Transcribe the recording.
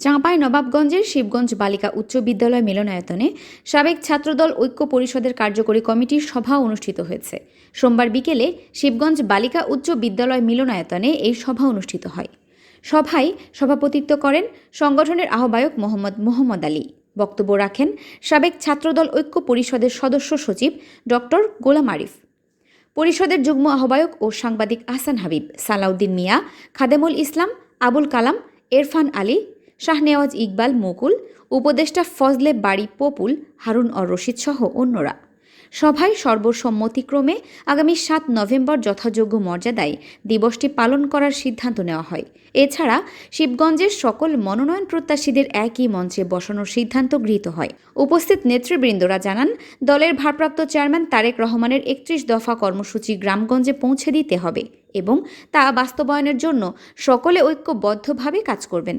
চাঁপাই নবাবগঞ্জের শিবগঞ্জ বালিকা উচ্চ বিদ্যালয় মিলনায়তনে সাবেক ছাত্রদল ঐক্য পরিষদের কার্যকরী কমিটির সভা অনুষ্ঠিত হয়েছে। সোমবার বিকেলে শিবগঞ্জ বালিকা উচ্চ বিদ্যালয় মিলনায়তনে এই সভা অনুষ্ঠিত হয়। সভায় সভাপতিত্ব করেন সংগঠনের আহ্বায়ক মোহাম্মদ মোহাম্মদ আলী। বক্তব্য রাখেন সাবেক ছাত্রদল ঐক্য পরিষদের সদস্য সচিব ডক্টর গোলাম আরিফ। পরিষদের যুগ্ম আহ্বায়ক ও সাংবাদিক আহসান হাবিব, সালাউদ্দিন মিয়া, খাদেমুল ইসলাম, আবুল কালাম, এরফান আলী শাহনেওয়াজ ইকবাল মুকুল, উপদেষ্টা ফজলে বাড়ি পপুল, হারুন অর রশিদ সহ অন্যরা। সভায় সর্বসম্মতিক্রমে আগামী সাত নভেম্বর যথাযোগ্য মর্যাদায় দিবসটি পালন করার সিদ্ধান্ত নেওয়া হয়। এছাড়া শিবগঞ্জের সকল মনোনয়ন প্রত্যাশীদের একই মঞ্চে বসানোর সিদ্ধান্ত গৃহীত হয়। উপস্থিত নেতৃবৃন্দরা জানান, দলের ভারপ্রাপ্ত চেয়ারম্যান তারেক রহমানের একত্রিশ দফা কর্মসূচি গ্রামগঞ্জে পৌঁছে দিতে হবে এবং তা বাস্তবায়নের জন্য সকলে ঐক্যবদ্ধভাবে কাজ করবেন।